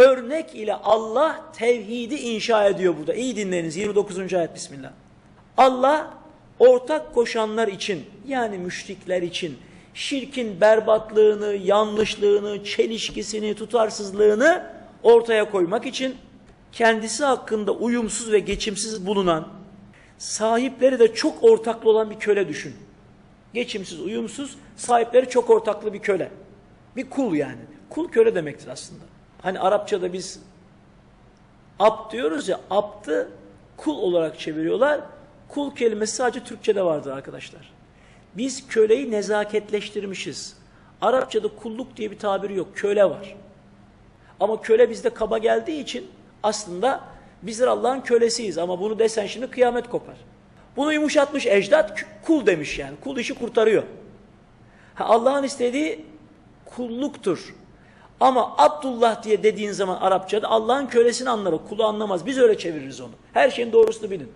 Örnek ile Allah tevhidi inşa ediyor burada. İyi dinleyiniz 29. ayet Bismillah. Allah ortak koşanlar için yani müşrikler için şirkin berbatlığını, yanlışlığını, çelişkisini, tutarsızlığını ortaya koymak için kendisi hakkında uyumsuz ve geçimsiz bulunan, sahipleri de çok ortaklı olan bir köle düşün. Geçimsiz, uyumsuz, sahipleri çok ortaklı bir köle. Bir kul yani. Kul köle demektir aslında. Hani Arapçada biz abd diyoruz ya, abdı kul olarak çeviriyorlar. Kul kelimesi sadece Türkçe'de vardır arkadaşlar. Biz köleyi nezaketleştirmişiz. Arapçada kulluk diye bir tabiri yok. Köle var. Ama köle bizde kaba geldiği için aslında bizler Allah'ın kölesiyiz. Ama bunu desen şimdi kıyamet kopar. Bunu yumuşatmış ecdat kul demiş yani. Kul işi kurtarıyor. Allah'ın istediği kulluktur. Ama Abdullah diye dediğin zaman Arapçada Allah'ın kölesini anlar o. Kulu anlamaz. Biz öyle çeviririz onu. Her şeyin doğrusunu bilin.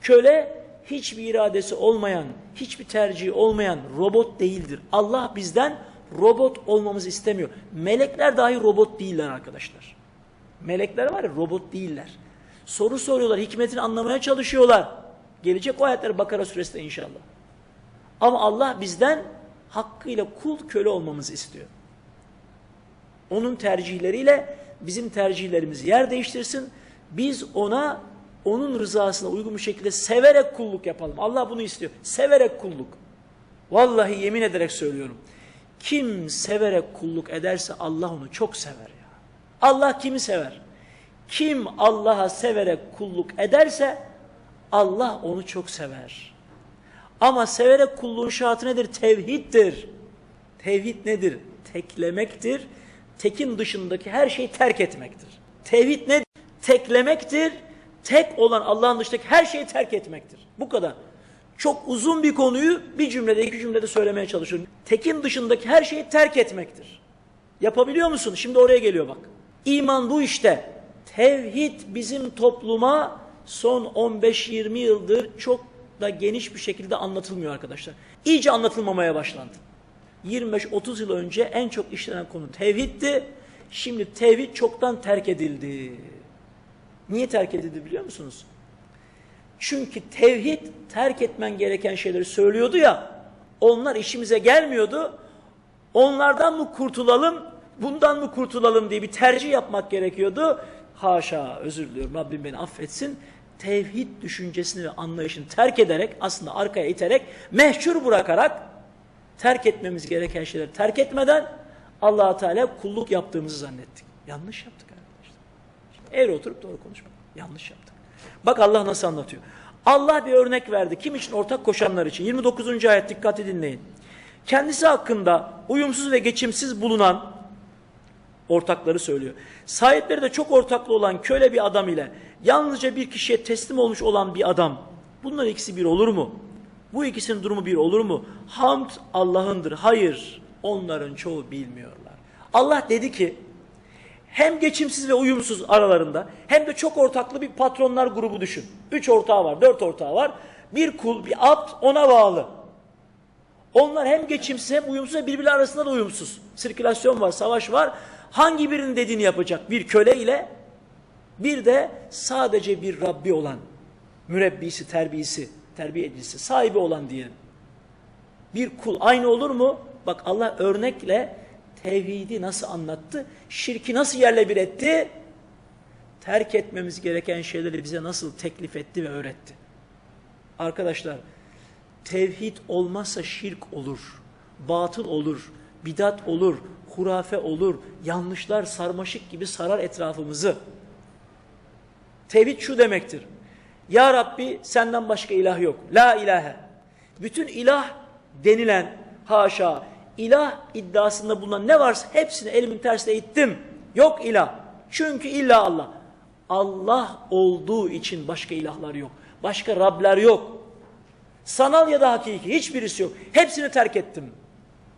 Köle hiçbir iradesi olmayan, hiçbir tercihi olmayan robot değildir. Allah bizden robot olmamızı istemiyor. Melekler dahi robot değiller arkadaşlar. Melekler var ya robot değiller. Soru soruyorlar, hikmetini anlamaya çalışıyorlar. Gelecek o ayetler Bakara suresinde inşallah. Ama Allah bizden hakkıyla kul köle olmamızı istiyor. Onun tercihleriyle bizim tercihlerimiz yer değiştirsin. Biz ona onun rızasına uygun bir şekilde severek kulluk yapalım. Allah bunu istiyor. Severek kulluk. Vallahi yemin ederek söylüyorum. Kim severek kulluk ederse Allah onu çok sever ya. Allah kimi sever? Kim Allah'a severek kulluk ederse Allah onu çok sever. Ama severek kulluğun şartı nedir? Tevhiddir. Tevhid nedir? Teklemektir. Tekin dışındaki her şeyi terk etmektir. Tevhid nedir? Teklemektir. Tek olan Allah'ın dışındaki her şeyi terk etmektir. Bu kadar. Çok uzun bir konuyu bir cümlede, iki cümlede söylemeye çalışıyorum. Tekin dışındaki her şeyi terk etmektir. Yapabiliyor musun? Şimdi oraya geliyor bak. İman bu işte. Tevhid bizim topluma son 15-20 yıldır çok da geniş bir şekilde anlatılmıyor arkadaşlar. İyice anlatılmamaya başlandı. 25-30 yıl önce en çok işlenen konu tevhiddi. Şimdi tevhid çoktan terk edildi. Niye terk edildi biliyor musunuz? Çünkü tevhid terk etmen gereken şeyleri söylüyordu ya, onlar işimize gelmiyordu. Onlardan mı kurtulalım, bundan mı kurtulalım diye bir tercih yapmak gerekiyordu. Haşa, özür diliyorum Rabbim beni affetsin. Tevhid düşüncesini ve anlayışını terk ederek, aslında arkaya iterek, mehcur bırakarak, terk etmemiz gereken şeyleri terk etmeden allah Teala kulluk yaptığımızı zannettik. Yanlış yaptık arkadaşlar. Eğri oturup doğru konuşmak. Yanlış yaptık. Bak Allah nasıl anlatıyor. Allah bir örnek verdi. Kim için? Ortak koşanlar için. 29. ayet dikkati dinleyin. Kendisi hakkında uyumsuz ve geçimsiz bulunan ortakları söylüyor. Sahipleri de çok ortaklı olan köle bir adam ile yalnızca bir kişiye teslim olmuş olan bir adam. Bunlar ikisi bir olur mu? Bu ikisinin durumu bir olur mu? Hamd Allah'ındır. Hayır. Onların çoğu bilmiyorlar. Allah dedi ki hem geçimsiz ve uyumsuz aralarında hem de çok ortaklı bir patronlar grubu düşün. Üç ortağı var, dört ortağı var. Bir kul, bir abd ona bağlı. Onlar hem geçimsiz hem uyumsuz ve birbirleri arasında da uyumsuz. Sirkülasyon var, savaş var. Hangi birinin dediğini yapacak? Bir köle ile bir de sadece bir Rabbi olan, mürebbisi, terbiyesi, terbiye edicisi, sahibi olan diyelim. Bir kul aynı olur mu? Bak Allah örnekle tevhidi nasıl anlattı? Şirki nasıl yerle bir etti? Terk etmemiz gereken şeyleri bize nasıl teklif etti ve öğretti? Arkadaşlar, tevhid olmazsa şirk olur, batıl olur, bidat olur, hurafe olur, yanlışlar sarmaşık gibi sarar etrafımızı. Tevhid şu demektir. Ya Rabbi senden başka ilah yok. La ilahe. Bütün ilah denilen haşa ilah iddiasında bulunan ne varsa hepsini elimin tersine ittim. Yok ilah. Çünkü illa Allah. Allah olduğu için başka ilahlar yok. Başka Rabler yok. Sanal ya da hakiki hiçbirisi yok. Hepsini terk ettim.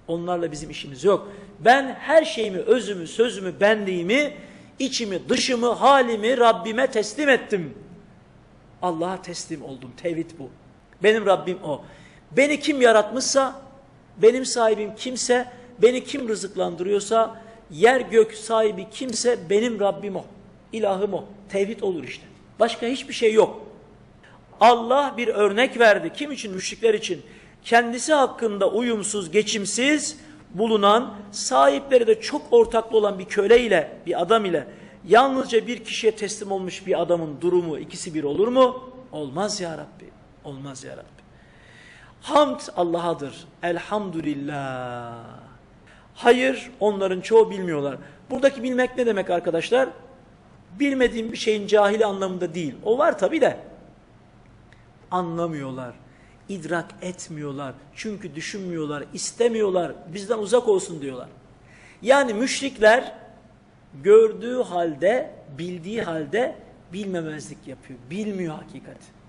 Onlarla bizim işimiz yok. Ben her şeyimi, özümü, sözümü, benliğimi, içimi, dışımı, halimi Rabbime teslim ettim. Allah'a teslim oldum. Tevhid bu. Benim Rabbim o. Beni kim yaratmışsa, benim sahibim kimse, beni kim rızıklandırıyorsa, yer gök sahibi kimse benim Rabbim o. İlahım o. Tevhid olur işte. Başka hiçbir şey yok. Allah bir örnek verdi. Kim için? Müşrikler için. Kendisi hakkında uyumsuz, geçimsiz bulunan, sahipleri de çok ortaklı olan bir köle ile, bir adam ile yalnızca bir kişiye teslim olmuş bir adamın durumu ikisi bir olur mu? Olmaz ya Rabbi. Olmaz ya Rabbi. Hamd Allah'adır. Elhamdülillah. Hayır onların çoğu bilmiyorlar. Buradaki bilmek ne demek arkadaşlar? Bilmediğim bir şeyin cahili anlamında değil. O var tabi de. Anlamıyorlar. idrak etmiyorlar. Çünkü düşünmüyorlar, istemiyorlar. Bizden uzak olsun diyorlar. Yani müşrikler gördüğü halde, bildiği halde bilmemezlik yapıyor. Bilmiyor hakikati.